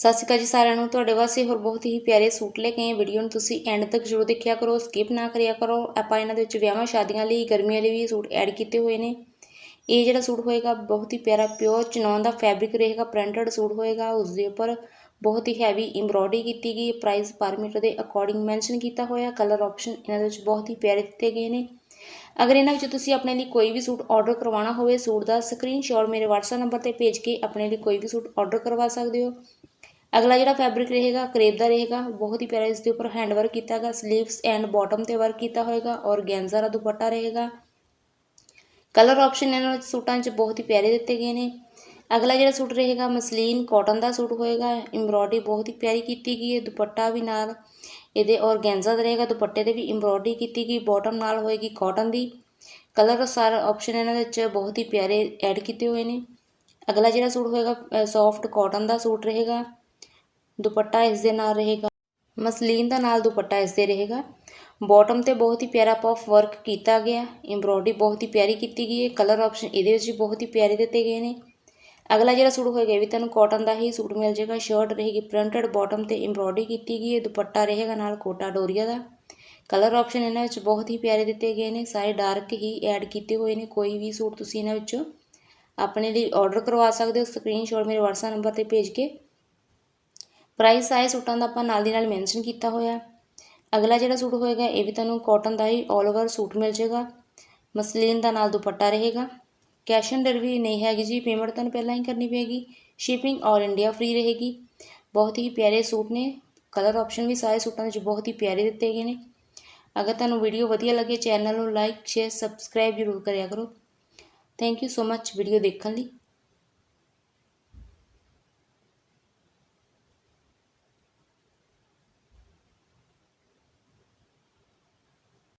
ਸਤਿ ਸ਼੍ਰੀ ਅਕਾਲ ਜੀ ਸਾਰਿਆਂ ਨੂੰ। ਤੁਹਾਡੇ ਵਾਸਤੇ ਹੋਰ ਬਹੁਤ ਹੀ ਪਿਆਰੇ ਸੂਟ ਲੈ ਕੇ ਆਏ ਵੀਡੀਓ ਨੂੰ ਤੁਸੀਂ ਐਂਡ ਤੱਕ ਜ਼ਰੂਰ ਦੇਖਿਆ ਕਰੋ ਸਕਿਪ ਨਾ ਕਰਿਆ ਕਰੋ। ਆਪਾਂ ਇਹਨਾਂ ਦੇ ਵਿੱਚ ਵਿਆਹਾਂ, ਸ਼ਾਦੀਆਂ ਲਈ, ਗਰਮੀਆਂ ਲਈ ਵੀ ਸੂਟ ਐਡ ਕੀਤੇ ਹੋਏ ਨੇ। ਇਹ ਜਿਹੜਾ ਸੂਟ ਹੋਏਗਾ, ਬਹੁਤ ਹੀ ਪਿਆਰਾ ਪਿਓਰ ਚਨੌਨ ਦਾ ਫੈਬਰਿਕ ਰਹੇਗਾ ਪ੍ਰਿੰਟਡ ਸੂਟ ਹੋਏਗਾ। ਉਸ ਦੇ ਉੱਪਰ ਬਹੁਤ ਹੀ ਹੈਵੀ ਐਮਬ੍ਰੋਇਡਰੀ ਕੀਤੀ ਗਈ ਪ੍ਰਾਈਸ ਪਰ ਮੀਟਰ ਦੇ ਅਕੋਰਡਿੰਗ ਮੈਂਸ਼ਨ ਕੀਤਾ ਹੋਇਆ ਕਲਰ ਆਪਸ਼ਨ ਇਹਨਾਂ ਦੇ ਵਿੱਚ ਬਹੁਤ ਹੀ ਪਿਆਰੇ ਦਿੱਤੇ ਗਏ ਨੇ। ਅਗਰ ਇਹਨਾਂ ਵਿੱਚ ਤੁਸੀਂ ਆਪਣੇ ਲਈ ਕੋਈ ਵੀ ਸੂਟ ਆਰਡਰ ਕਰਵਾਉਣਾ ਹੋਵੇ, ਸੂਟ ਦਾ ਸਕਰੀਨਸ਼ਾਟ ਮੇਰੇ WhatsApp ਨੰਬਰ ਤੇ ਭੇਜ ਕੇ ਆਪਣੇ ਲਈ ਕੋਈ ਵੀ ਸੂਟ ਆਰਡਰ ਕਰਵਾ ਸਕਦੇ ਹੋ। ਅਗਲਾ ਜਿਹੜਾ ਫੈਬਰਿਕ ਰਹੇਗਾ ਕਰੇਪ ਦਾ ਰਹੇਗਾ, ਬਹੁਤ ਹੀ ਪਿਆਰਾ ਇਸ ਦੇ ਉੱਪਰ ਹੈਂਡ ਵਰਕ ਕੀਤਾ ਗਿਆ ਸਲੀਵਸ ਐਂਡ ਬਾਟਮ ਤੇ ਵਰਕ ਕੀਤਾ ਹੋਏਗਾ ਔਰ ਗੈਂਜ਼ਾ ਦਾ ਦੁਪੱਟਾ ਰਹੇਗਾ। ਕਲਰ ਆਪਸ਼ਨ ਇਹਨਾਂ ਵਿੱਚ ਸੂਟਾਂ 'ਚ ਬਹੁਤ ਹੀ ਪਿਆਰੇ ਦਿੱਤੇ ਗਏ ਨੇ। ਅਗਲਾ ਜਿਹੜਾ ਸੂਟ ਰਹੇਗਾ, ਮਸਲੀਨ ਕਾਟਨ ਦਾ ਸੂਟ ਹੋਏਗਾ ਐਮਬ੍ਰੋਇਡਰੀ ਬਹੁਤ ਹੀ ਪਿਆਰੀ ਕੀਤੀ ਗਈ ਹੈ, ਦੁਪੱਟਾ ਵੀ ਨਾਲ, ਇਹਦੇ ਔਰ ਗੈਂਜ਼ਾ ਦਾ ਰਹੇਗਾ, ਦੁਪੱਟੇ ਤੇ ਵੀ ਐਮਬ੍ਰੋਇਡਰੀ ਕੀਤੀ ਗਈ ਬਾਟਮ ਨਾਲ ਹੋਏਗੀ ਕਾਟਨ ਦੀ। ਕਲਰ ਸਾਰਾ ਆਪਸ਼ਨ ਇਹਨਾਂ ਦੇ ਵਿੱਚ ਬਹੁਤ ਹੀ ਪਿਆਰੇ ਐਡ ਕੀਤੇ ਹੋਏ ਨੇ। ਅਗਲਾ ਜਿਹੜਾ ਸੂਟ ਹੋਏਗਾ ਸੌਫਟ ਕਾਟਨ ਦਾ ਸੂਟ ਰਹੇਗਾ। ਦੁਪੱਟਾ ਇਸ ਦੇ ਨਾਲ ਰਹੇਗਾ। ਮਸਲੀਨ ਦਾ ਨਾਲ ਦੁਪੱਟਾ ਇਸ ਦੇ ਰਹੇਗਾ। ਬਾਟਮ ਤੇ ਬਹੁਤ ਹੀ ਪਿਆਰਾ ਪਫ ਵਰਕ ਕੀਤਾ ਗਿਆ। ਐਮਬ੍ਰੋਇਡਰੀ ਬਹੁਤ ਹੀ ਪਿਆਰੀ ਕੀਤੀ ਗਈ ਹੈ। ਕਲਰ ਆਪਸ਼ਨ ਇਹਦੇ ਵਿੱਚ ਵੀ ਬਹੁਤ ਹੀ ਪਿਆਰੇ ਦਿੱਤੇ ਗਏ ਨੇ। ਅਗਲਾ ਜਿਹੜਾ ਸੂਟ ਹੋਏਗਾ ਵੀ ਤੁਹਾਨੂੰ ਕਾਟਨ ਦਾ ਹੀ ਸੂਟ ਮਿਲ ਜਾਏਗਾ। ਸ਼ਰਟ ਰਹੇਗੀ ਪ੍ਰਿੰਟਡ, ਬਾਟਮ ਤੇ ਐਮਬ੍ਰੋਇਡਰੀ ਕੀਤੀ ਗਈ ਹੈ। ਦੁਪੱਟਾ ਰਹੇਗਾ ਨਾਲ ਕੋਟਾ ਡੋਰੀਆ ਦਾ। ਕਲਰ ਆਪਸ਼ਨ ਇਹਨਾਂ ਵਿੱਚ ਬਹੁਤ ਹੀ ਪਿਆਰੇ ਦਿੱਤੇ ਗਏ ਨੇ। ਸਾਰੇ ਡਾਰਕ ਹੀ ਐਡ ਕੀਤੇ ਹੋਏ ਨੇ। ਕੋਈ ਵੀ ਸੂਟ ਤੁਸੀਂ ਇਹਨਾਂ ਵਿੱਚੋਂ ਆਪਣੇ ਲਈ ਆਰਡਰ ਕਰਵਾ ਸਕਦੇ ਹੋ। ਸਕਰੀਨਸ਼ਾਟ ਮੇਰੇ WhatsApp ਨੰਬਰ ਤੇ ਭੇਜ ਕੇ। ਪ੍ਰਾਈਸ ਆਏ ਸੂਟਾਂ ਦਾ ਆਪਾਂ ਨਾਲ ਦੀ ਨਾਲ ਮੈਂਸ਼ਨ ਕੀਤਾ ਹੋਇਆ। ਅਗਲਾ ਜਿਹੜਾ ਸੂਟ ਹੋਏਗਾ, ਇਹ ਵੀ ਤੁਹਾਨੂੰ ਕਾਟਨ ਦਾ ਹੀ 올 ਓਵਰ ਸੂਟ ਮਿਲ ਜਾਏਗਾ। ਮਸਲੀਨ ਦਾ ਨਾਲ ਦੁਪੱਟਾ ਰਹੇਗਾ। ਕੈਸ਼ ਔਨ ਡਿਲੀਵਰੀ ਨਹੀਂ ਹੈਗੀ ਜੀ ਪੇਮੈਂਟ ਤੁਹਾਨੂੰ ਪਹਿਲਾਂ ਹੀ ਕਰਨੀ ਪਏਗੀ। ਸ਼ਿਪਿੰਗ ਆਲ ਇੰਡੀਆ ਫ੍ਰੀ ਰਹੇਗੀ। ਬਹੁਤ ਹੀ ਪਿਆਰੇ ਸੂਟ ਨੇ। ਕਲਰ ਆਪਸ਼ਨ ਵੀ ਸਾਰੇ ਸੂਟਾਂ ਦੇ ਵਿੱਚ ਬਹੁਤ ਹੀ ਪਿਆਰੇ ਦਿੱਤੇ ਗਏ ਨੇ। ਅਗਰ ਤੁਹਾਨੂੰ ਵੀਡੀਓ ਵਧੀਆ ਲੱਗੇ ਚੈਨਲ ਨੂੰ ਲਾਈਕ ਸ਼ੇਅਰ ਸਬਸਕ੍ਰਾਈਬ ਜ਼ਰੂਰ ਕਰਿਆ ਕਰੋ। Thank you so much video ਦੇਖਣ ਲਈ।